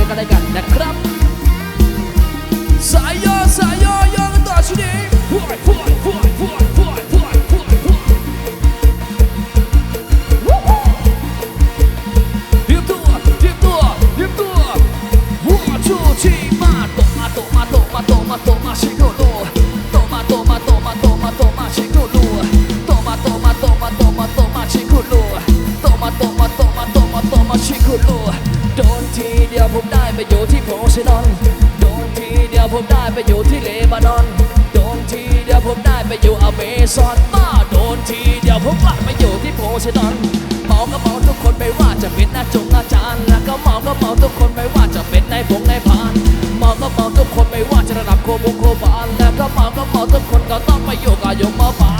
นเจอกันได้กันนะครับ สายย่อสายย่อย่อกันต่อชุดนี้ ผมได้ไปอยู่ที่เลบานอน โดนทีเดียวผมได้ไปอยู่อเมซอนบ้าโดนทีเดียวผมกลับมาอยู่ที่โพไซดอนเมาก็เมาทุกคนไม่ว่าจะเป็นอาจงอาจารย์แล้วก็เมาก็เมาทุกคนไม่ว่าจะเป็นนายพงนายพานเมาก็เมาทุกคนไม่ว่าจะระดับโคบุโคบานแล้วก็เมาก็เมาทุกคนก็ต้องไปอยู่กับยมมาบาน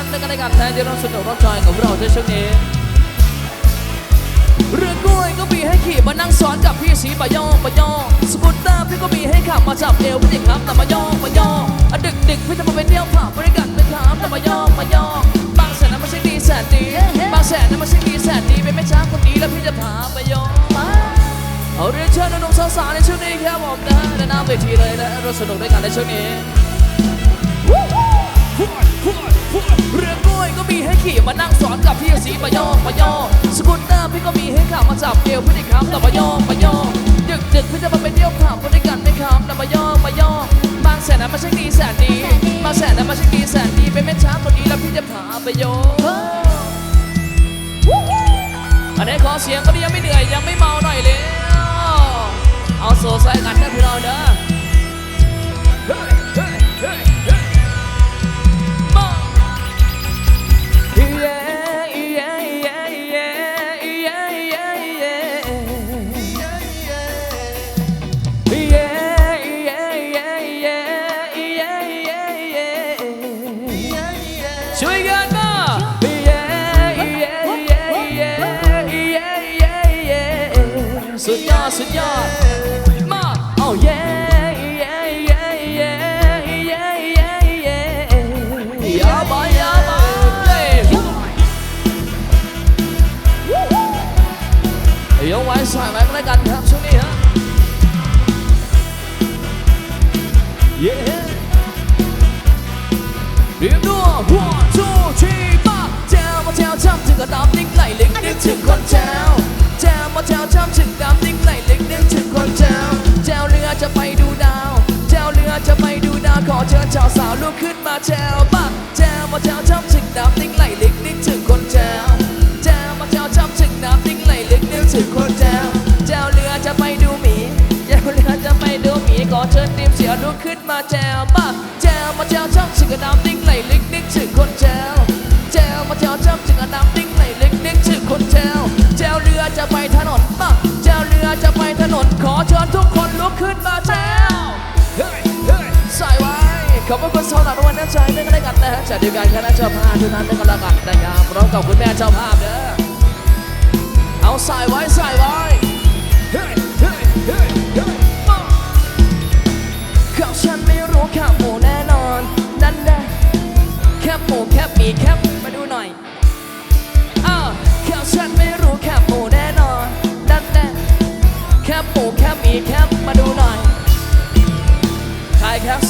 านด้กันแล้กันแทนที่เราสนุกรับจอยกับเราในช่วงนี้เรือกล้วยก็มีให้ขี่มานั่งซ้อนกับพี่สีปะยองปะยองสกูตเตอร์พี่ก็มีให้ขับมาจับเอวพี่เด็กครับแต่มายองมายองอดึกดึกพี่จะมาไปเที่ยวผับบริการไปครับแต่มายองมายองบางแสนนั้นไม่ใช่ดีแสนดีบางแสนนั้นไม่ใช่ดีแสนดีเป็นแม่ช้างคนนี้แล้วพี่จะพาไปยองเอาเรียนเชิญน้องสาวๆในช่วงนี้ครับผมนะแนะนำเวทีเลยนะเราสนุกด้วยกันในช่วงนี้ เรือกล้วยก็มีให้ขี่มานั่งสอนกับพี่สีปะยองปะยองสกูตเตอร์พี่ก็มีให้ขับมาจับเอวพี่ได้ครับแต่ปะยองปะยองดึกดึกพี่จะมาไปเที่ยวผับบริการได้ครับแต่ปะยองปะยองบางแสนนั้นไม่ใช่ดีแสนดีบางแสนนั้นไม่ใช่ดีแสนดีเป็นแม่ช้างคนนี้แล้วพี่จะพาไปโยอันนี้ขอเสียงก็ยังไม่เหนื่อยยังไม่เมาหน่อย เรียบตัวหัวชูชีปะแจวมาแจวช้ำถึงกระดำนิ่งไหลเล็กนึกถึงคนแจวแจวมาแจวช้ำถึงดำนิ่งไหลเล็กนึกถึงคนแจวแจวเรือจะไปดูดาวแจวเรือจะไปดูดาวขอเชิญชาวสาวลุกขึ้นมาแจวปะแจวมาแจวช้ำถึงดำนิ่งไหลเล็กนึกถึงคนแจวแจวมาแจวช้ำถึงดำนิ่งไหลเล็กนึกถึงคนแจวแจวเรือจะไปดูหมีแจวเรือจะไปดูหมีขอเชิญทีมเสียลุกขึ้นมาแจวปะแจวมา แจวช้ำถึงกระดำนิ่งไหลล็กนึกถึงคนแจวแจวมาแจวช้ำถึงกระดำนิ่งไหลล็กนึกถึงคนแจวแจวเรือจะไปถนนปะแจวเรือจะไปถนนขอเชิญทุกคนลุกขึ้นมาแจวเฮ้ยเฮ้ยใส่ไว้ขอบคุณสำหรับวัลน้ำใจด้วยกันได้กันนะฮะจากเดียวกันคณะเจ้าภาพทุกท่านด้วยกันละกันนะครับพร้อมกับคุณแม่เจ้าภาพเด้อเอาใส่ไว้ใส่ไว้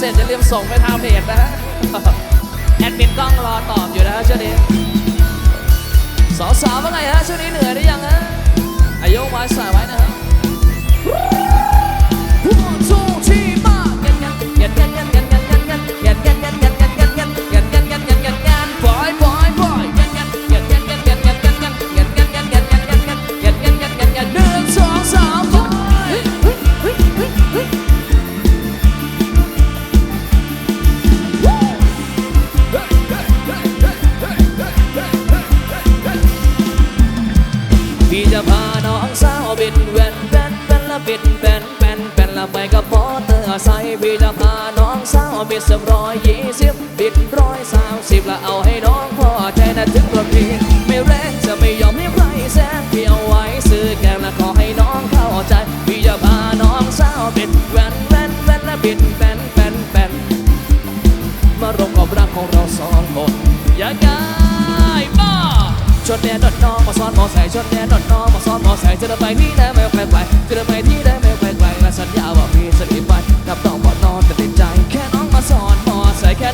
เสร็จอย่าลืมส่งไปทางเพจนะฮะแอดมินกล้องรอตอบอยู่นะฮะช่วงนี้สาวๆว่าไงฮะช่วงนี้เหนื่อยหรือยังฮะอายุมาสายไว้นะฮะ พี่จะพาน้องสาวบิดสิบร้อยยี่สิบบิดร้อยสามสิบแล้วเอาให้น้องพ่อใจน่ะถึงกว่าพี่ไม่แรงจะไม่ยอมให้ใครแซงพี่เอาไว้ซื้อแกงแล้วขอให้น้องเข้าใจพี่จะพาน้องสาวบิดแวนแวนแวนและบิดแฟนแฟนแฟนมารวกับรักของเราสองคนอย่ากายบ้าชนแดนดน้องมาซ้อนมอใส่ชนแดนดน้องมาซ้อนมอใส่จะเดิไปที่ไหนไม่แปลกไปจะเดิไปที่ไหนไม่แปลกไปและสัญญาว่าพี่จะไนีไป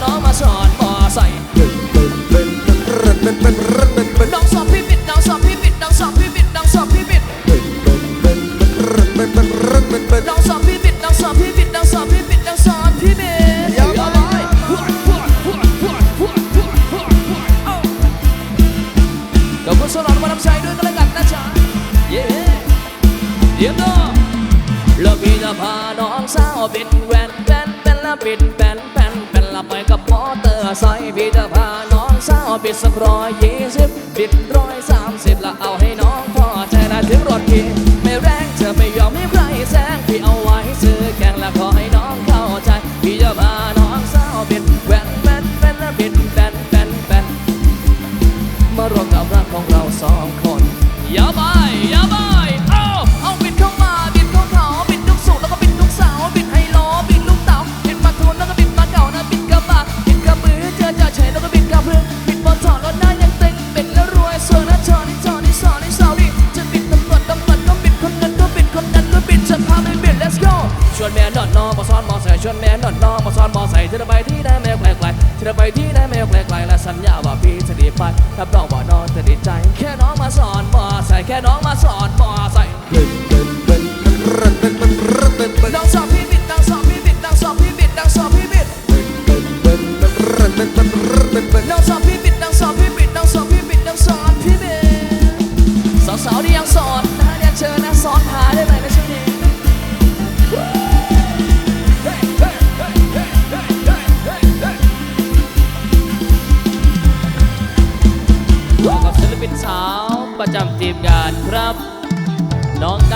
น้องมาสอนมอใส่น้องสอบพี่บิดน้องสอบพี่บิดน้องสอบพี่บิดน้องสอบพี่บิดน้องสอบพี่บิดน้องสอบพี่บิดน้องสอบพี่บิดน้องสอบพี่บิดอยาวไปเดี๋ยวคุณสลอนมาทำใจด้วยกันแล้วกันนะจ๊ะเย้เดี๋ยวน้อแล้วพี่จะพาน้องสาวบิดแวนแวนแวนละบิดแวน ใส่พี่จพาน้องสาวปิดสักร้อยยี่สิบปิดร้อยสามสิบละเอาให้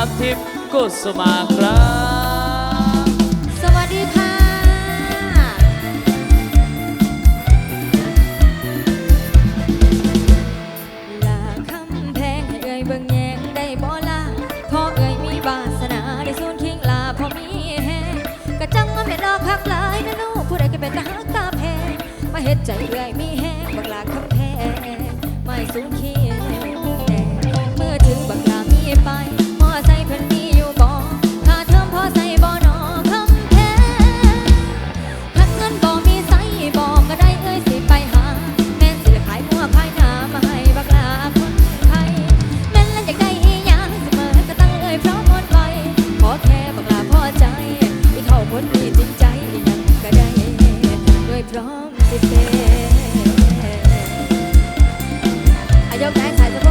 นับทิพย์กุสมาครับ สวัสดีค่ะ ลาคำแพงให้เอ่ยเบิ่งแยงได้บ่ลาพอเอ่ยมีบาสนาได้สูนทิ้งลาพอมีแฮงกะจังว่าไม่รอพักหลายนะลูกผู้ใดก็เป็นตาฮักตาแพงมาเฮ็ดใจเอ่ยมี ยพร้อมสิเตอายกแขนสายสะโพ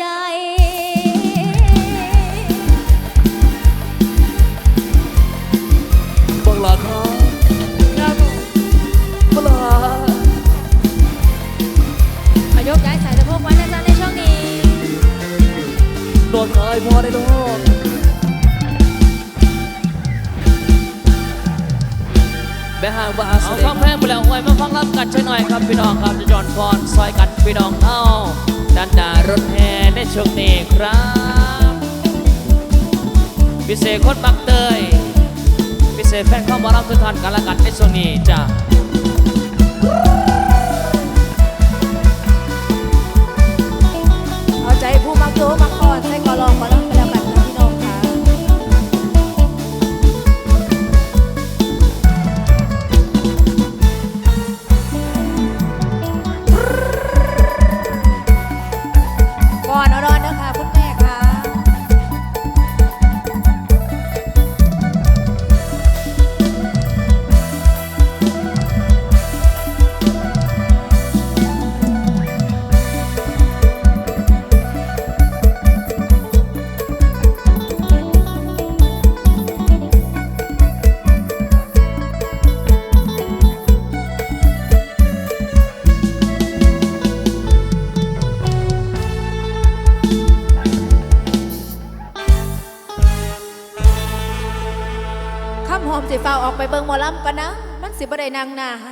จบังลาครับครับบังลาขอยกย้ายสายสะโพกไว้นะจ๊ะในช่องนี้โดนเายพอได้ด้วย แม่ห่างบ่หาเสด็จฟังเพลงไปแล้วไว้มาฟังรับกันช่วยหน่อยครับพี่น้องครับจะย้อนก่อนซอยกันพี่น้องเฮาด้านหน้ารถแห่ในช่วงนี้ครับพิเศษคนบักเตยพิเศษแฟนข้าวมารับทุกท่านกันละกันในช่วงนี้จ้า หมอลำปะนะ มันสิบ่ได้นางนาหา